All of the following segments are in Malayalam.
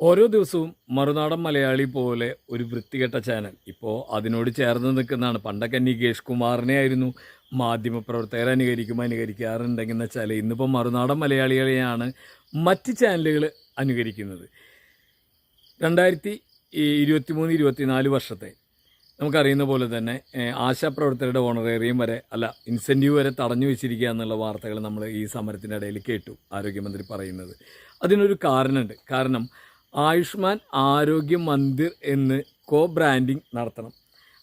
ഓരോ ദിവസവും മറുനാടൻ മലയാളി പോലെ ഒരു വൃത്തികെട്ട ചാനൽ ഇപ്പോൾ അതിനോട് ചേർന്ന് നിൽക്കുന്നതാണ്. പണ്ടൊക്കെ നികേഷ് കുമാറിനെ ആയിരുന്നു മാധ്യമപ്രവർത്തകർ അനുകരിക്കും അനുകരിക്കാറുണ്ടെങ്കിൽ വെച്ചാൽ ഇന്നിപ്പോൾ മറുനാടൻ മലയാളികളെയാണ് മറ്റ് ചാനലുകൾ അനുകരിക്കുന്നത്. രണ്ടായിരത്തി ഇരുപത്തി മൂന്ന് ഇരുപത്തിനാല് വർഷത്തെ നമുക്കറിയുന്ന പോലെ തന്നെ ആശാപ്രവർത്തകരുടെ ഓണറേറിയം വരെ അല്ല ഇൻസെന്റീവ് വരെ തടഞ്ഞു വെച്ചിരിക്കുക എന്നുള്ള വാർത്തകൾ നമ്മൾ ഈ സമരത്തിന്റെ ഇടയിൽ കേട്ടു ആരോഗ്യമന്ത്രി പറയുന്നത്. അതിനൊരു കാരണമുണ്ട്. കാരണം ആയുഷ്മാൻ ആരോഗ്യ മന്ദിർ എന്ന് കോ ബ്രാൻഡിങ് നടത്തണം.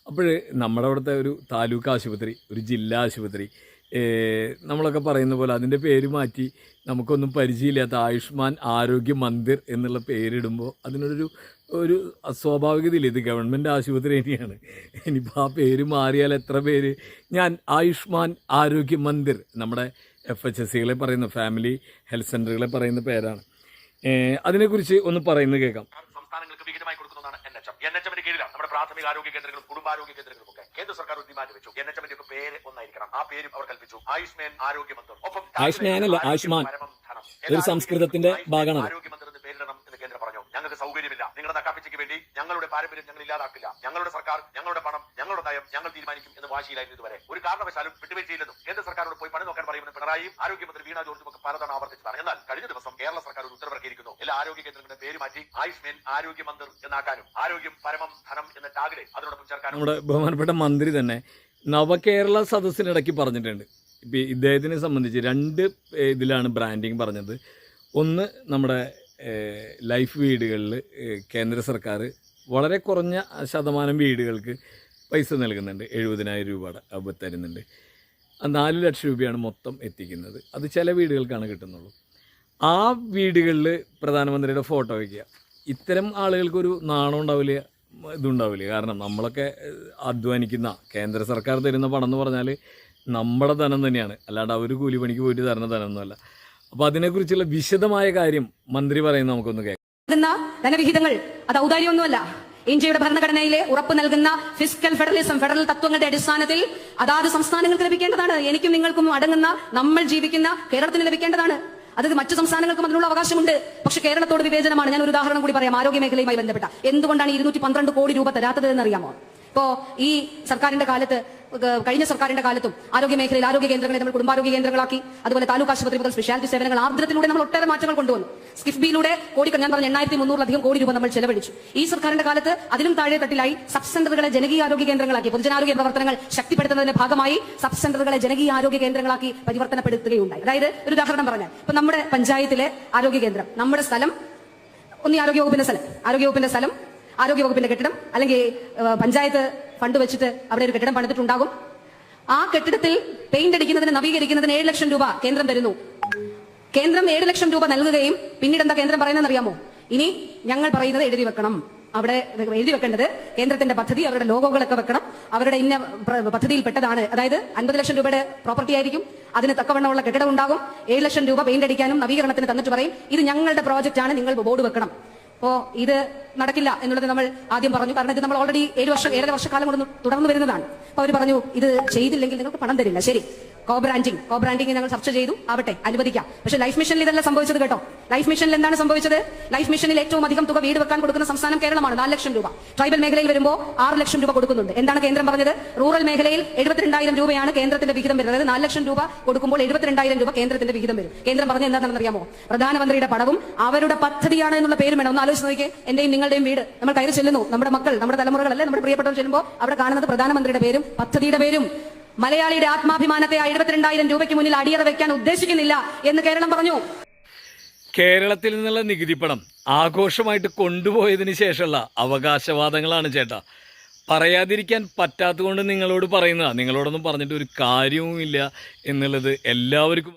അപ്പോൾ നമ്മുടെ അവിടുത്തെ ഒരു താലൂക്ക് ആശുപത്രി ഒരു ജില്ലാ ആശുപത്രി നമ്മളൊക്കെ പറയുന്ന പോലെ അതിന്റെ പേര് മാറ്റി നമുക്കൊന്നും പരിചയമില്ലാത്ത ആയുഷ്മാൻ ആരോഗ്യ മന്ദിർ എന്നുള്ള പേരിടുമ്പോൾ അതിനൊരു ഒരു അസ്വാഭാവികതയില്ല? ഇത് ഗവൺമെന്റ് ആശുപത്രി തന്നെയാണ്. ഇനിയിപ്പോൾ ആ പേര് മാറിയാൽ എത്ര പേര്? ഞാൻ ആയുഷ്മാൻ ആരോഗ്യ മന്ദിർ നമ്മുടെ എഫ് എച്ച് എസ് സികളെ പറയുന്ന ഫാമിലി ഹെൽത്ത് സെന്ററുകളെ പറയുന്ന പേരാണ്. അതിനെക്കുറിച്ച് ഒന്ന് പറയുന്നത് കേൾക്കാം. സംസ്ഥാനങ്ങൾക്ക് വിഹിതമായി കൊടുക്കുന്നതാണ് N H M N H എമ്മിന്റെ കീഴിലാണ്. നമ്മുടെ പ്രാഥമിക ആരോഗ്യ കേന്ദ്രങ്ങളും കുടുംബാരോഗ്യ കേന്ദ്രങ്ങളും ഒക്കെ കേന്ദ്ര സർക്കാർ ഒരു ഡിമാൻഡ് വെച്ചു എൻ എച്ച് എമ്മിന്റെ ഒക്കെ പേര് ഒന്നായിരിക്കണം. ആ പേരും അവർ കൽപ്പിച്ചു. ആയുഷ്മാൻ ആരോഗ്യ മന്ത്രം. ഒപ്പം ആയുഷ്മാൻ അല്ല, ആയുഷ്മാൻ. ഒരു സംസ്കൃതത്തിന്റെ ഭാഗമാണ്. ആരോഗ്യ മന്ത്രം എന്ന് പേരിടണം എന്ന് കേന്ദ്രം ഞങ്ങൾക്ക് സൗകര്യമില്ല. നിങ്ങളുടെ നക്കാപ്പിച്ചയ്ക്ക് വേണ്ടി ഞങ്ങളുടെ പാരമ്പര്യം ഞങ്ങൾ ഇല്ലാതാക്കില്ല. ഞങ്ങളുടെ സർക്കാർ ഞങ്ങളുടെ പണം ഞങ്ങളുടെ നയം ഞങ്ങൾ തീരുമാനിക്കും എന്ന് വാശിയിലായിരുന്നു ഇതുവരെ. ഒരു കാരണവശാലും വിട്ടുവീഴ്ചയില്ലെന്നും കേന്ദ്ര സർക്കാരോട് പോയി പണി നോക്കാൻ പറയുമെന്ന് പിണറായിയും ആരോഗ്യമന്ത്രി വീണ ജോർജും ഒക്കെ പലതവണ ആവർത്തിച്ചതാണ്. എന്നാൽ കഴിഞ്ഞ ദിവസം കേരള സർക്കാർ ഒരു ഉത്തരവിറക്കിയിരിക്കുന്നു. എല്ലാ ആരോഗ്യ കേന്ദ്രങ്ങളുടെ പേര് മാറ്റി ആയുഷ്മേൻ ആരോഗ്യ മന്ദിർ എന്നാക്കാനും ആരോഗ്യം പരമം ധനം എന്ന ടാഗിലെ അതിനോടൊപ്പം ചേർക്കാനും നമ്മുടെ ബഹുമാനപ്പെട്ട മന്ത്രി തന്നെ നവകേരള സദസ്സിനിടയ്ക്ക് പറഞ്ഞിട്ടുണ്ട്. ഇപ്പം ഇദ്ദേഹത്തിനെ സംബന്ധിച്ച് രണ്ട് ഇതിലാണ് ബ്രാൻഡിങ് പറഞ്ഞത്. ഒന്ന് നമ്മുടെ ലൈഫ് വീടുകളിൽ കേന്ദ്ര സർക്കാർ വളരെ കുറഞ്ഞ ശതമാനം വീടുകൾക്ക് പൈസ നൽകുന്നുണ്ട്. എഴുപതിനായിരം രൂപ തരുന്നുണ്ട്. ആ നാല് ലക്ഷം രൂപയാണ് മൊത്തം എത്തിക്കുന്നത്. അത് ചില വീടുകൾക്കാണ് കിട്ടുന്നുള്ളൂ. ആ വീടുകളിൽ പ്രധാനമന്ത്രിയുടെ ഫോട്ടോ വയ്ക്കുക. ഇത്തരം ആളുകൾക്കൊരു നാണം ഉണ്ടാവില്ല ഇതുണ്ടാവില്ല. കാരണം നമ്മളൊക്കെ അധ്വാനിക്കുന്ന കേന്ദ്ര സർക്കാർ തരുന്ന പണം എന്ന് പറഞ്ഞാൽ നമ്മുടെ ധനം തന്നെയാണ്. അല്ലാണ്ട് അവർ കൂലിപ്പണിക്ക് പോയിട്ട് തരുന്ന ധനമൊന്നുമല്ല അപ്പോൾ അതിനെക്കുറിച്ചുള്ള വിശദമായ കാര്യം മന്ത്രി പറയുന്നത് നമുക്കൊന്ന് കേൾക്കാം. ധനവിഹിതങ്ങൾ അത് ഔദാര്യമൊന്നുമല്ല. ഇന്ത്യയുടെ ഭരണഘടനയിലെ ഉറപ്പ് നൽകുന്ന ഫിസിക്കൽ ഫെഡറലിസം ഫെഡറൽ തത്വങ്ങളുടെ അടിസ്ഥാനത്തിൽ അതാത് സംസ്ഥാനങ്ങൾക്ക് ലഭിക്കേണ്ടതാണ്. എനിക്കും നിങ്ങൾക്കും അടങ്ങുന്ന നമ്മൾ ജീവിക്കുന്ന കേരളത്തിന് ലഭിക്കേണ്ടതാണ്. അത് മറ്റു സംസ്ഥാനങ്ങൾക്കും അതിനുള്ള അവകാശമുണ്ട്. പക്ഷെ കേരളത്തോട് വിവേചനമാണ്. ഞാൻ ഒരു ഉദാഹരണം കൂടി പറയാം. ആരോഗ്യ മേഖലയുമായി ബന്ധപ്പെട്ട. എന്തുകൊണ്ടാണ് ഇരുന്നൂറ്റി പന്ത്രണ്ട് കോടി രൂപ തരാത്തത് എന്നറിയാമോ ഇപ്പോ ഈ സർക്കാരിന്റെ കാലത്ത് കഴിഞ്ഞ സർക്കാരിന്റെ കാലത്തും ആരോഗ്യ മേഖലയിൽ ആരോഗ്യ കേന്ദ്രങ്ങളെ നമ്മൾ കുടുംബാരോഗ്യ കേന്ദ്രങ്ങളാക്കി അതുപോലെ താലൂക്ക് ആശുപത്രി മുതൽ സ്പെഷ്യാലിറ്റി സേവനങ്ങൾ ആർദ്രത്തിലൂടെ നമ്മൾ ഒട്ടേറെ മാറ്റങ്ങൾ കൊണ്ടുവന്നു. സ്കിഫ്ബിയിലൂടെ കോടി ഞാൻ പറഞ്ഞ എണ്ണായിരത്തി മുന്നൂറിലധികം കോടി രൂപ നമ്മൾ ചെലവഴിച്ചു. ഈ സർക്കാരിന്റെ കാലത്ത് അതിലും താഴെ തട്ടിലായി സബ് സെന്ററുകളെ ജനകീയ ആരോഗ്യ കേന്ദ്രങ്ങളാക്കി പൊതുജനാരോഗ്യ പ്രവർത്തനങ്ങൾ ശക്തിപ്പെടുത്തുന്നതിന്റെ ഭാഗമായി സബ് സെന്ററുകളെ ജനകീയ ആരോഗ്യ കേന്ദ്രങ്ങളാക്കി പരിവർത്തനപ്പെടുത്തുകയുണ്ടായി. അതായത് ഒരു ഉദാഹരണം പറഞ്ഞാൽ ഇപ്പൊ നമ്മുടെ പഞ്ചായത്തിലെ ആരോഗ്യ കേന്ദ്രം നമ്മുടെ സ്ഥലം ഒന്ന് ആരോഗ്യ വകുപ്പിന്റെ സ്ഥലം ആരോഗ്യ വകുപ്പിന്റെ സ്ഥലം ആരോഗ്യ വകുപ്പിന്റെ കെട്ടിടം അല്ലെങ്കിൽ പഞ്ചായത്ത് ഫണ്ട് വെച്ചിട്ട് അവിടെ ഒരു കെട്ടിടം പണിതിട്ടുണ്ടാകും. ആ കെട്ടിടത്തിൽ പെയിന്റ് അടിക്കുന്നതിന് നവീകരിക്കുന്നതിന് ഏഴ് ലക്ഷം രൂപ കേന്ദ്രം തരുന്നു. കേന്ദ്രം ഏഴ് ലക്ഷം രൂപ നൽകുകയും പിന്നീട് എന്താ കേന്ദ്രം പറയുന്നതെന്ന് അറിയാമോ ഇനി ഞങ്ങൾ പറയുന്നത് എഴുതി വെക്കണം. അവിടെ എഴുതി വെക്കേണ്ടത് കേന്ദ്രത്തിന്റെ പദ്ധതി അവരുടെ ലോഗോകളൊക്കെ വെക്കണം. അവരുടെ ഇന്ന പ്ര- പദ്ധതിയിൽ പെട്ടതാണ് അതായത് അൻപത് ലക്ഷം രൂപയുടെ പ്രോപ്പർട്ടി ആയിരിക്കും. അതിന് തക്കവണ്ണമുള്ള കെട്ടിടം ഉണ്ടാകും. ഏഴ് ലക്ഷം രൂപ പെയിന്റ് അടിക്കാനും നവീകരണത്തിന് തന്നിട്ട് പറയും. ഇത് ഞങ്ങളുടെ പ്രോജക്റ്റ് ആണ് നിങ്ങൾ ബോർഡ് വെക്കണം. അപ്പോ ഇത് നടക്കില്ല എന്നുള്ളത് നമ്മൾ ആദ്യം പറഞ്ഞു. കാരണം ഇത് നമ്മൾ ഓൾറെഡി ഏഴ് വർഷം ഏഴര വർഷക്കാലം കൊണ്ട് തുടർന്നു വരുന്നതാണ്. അപ്പൊ അവർ പറഞ്ഞു ഇത് ചെയ്തില്ലെങ്കിൽ നിങ്ങൾക്ക് പണം തരില്ല. ശരി. കോ ബ്രാൻഡിംഗ് കോ ബ്രാൻഡിംഗ് ഞങ്ങൾ ചർച്ച ചെയ്തു. ആവട്ടെ അനുവദിക്കാം. പക്ഷെ ലൈഫ് മിഷനിൽ ഇതല്ല സംഭവിച്ചത് കേട്ടോ. ലൈഫ് മിഷനിൽ എന്താണ് സംഭവിച്ചത്? ലൈഫ് മിഷനിൽ ഏറ്റവും അധികം തുക വീട് വെക്കാൻ കൊടുക്കുന്ന സംസ്ഥാനം കേരളമാണ്. നാല് ലക്ഷം രൂപ. ട്രൈബൽ മേഖലയിൽ വരുമ്പോൾ ആറ് ലക്ഷം രൂപ കൊടുക്കുന്നുണ്ട്. എന്താണ് കേന്ദ്രം പറഞ്ഞത്? റൂറൽ മേഖലയിൽ എഴുപത്തിരണ്ടായിരം രൂപയാണ് കേന്ദ്രത്തിന്റെ വിഹിതം വരുന്നത്. നാല് ലക്ഷം രൂപ കൊടുക്കുമ്പോൾ എഴുപത്തിരണ്ടായിരം രൂപ കേന്ദ്രത്തിന്റെ വിഹിതം വരും. കേന്ദ്രം പറഞ്ഞത് എന്താണെന്ന് അറിയാമോ? പ്രധാനമന്ത്രിയുടെ പടവും അവരുടെ പദ്ധതിയാണ് എന്നുള്ള പേരും വേണം. ഒന്ന് ആലോചിച്ച് നോക്കിയേ. എന്റെയും നിങ്ങളുടെയും വീട്. നമ്മൾ കയറി ചെല്ലുന്നു. നമ്മുടെ മക്കൾ നമ്മുടെ തലമുറകളല്ലേ? നമ്മുടെ പ്രിയപ്പെട്ടവർ ചെല്ലുമ്പോൾ അവിടെ കാണുന്നത് പ്രധാനമന്ത്രിയുടെ പേരും പദ്ധതിയുടെ പേരും. മലയാളിയുടെ ആത്മാഭിമാനത്തെ ആ എഴുപത്തിരണ്ടായിരം രൂപയ്ക്ക് മുന്നിൽ അടിയറ വെക്കാൻ ഉദ്ദേശിക്കുന്നില്ല എന്ന് കേരളം പറഞ്ഞു. കേരളത്തിൽ നിന്നുള്ള നികുതി പണം ആഘോഷമായിട്ട് കൊണ്ടുപോയതിന് ശേഷമുള്ള അവകാശവാദങ്ങളാണ് ചേട്ടാ. പറയാതിരിക്കാൻ പറ്റാത്തതുകൊണ്ട് നിങ്ങളോട് പറയുന്നതാണ് നിങ്ങളോടൊന്നും പറഞ്ഞിട്ട് ഒരു കാര്യവുമില്ല എന്നുള്ളത് എല്ലാവർക്കും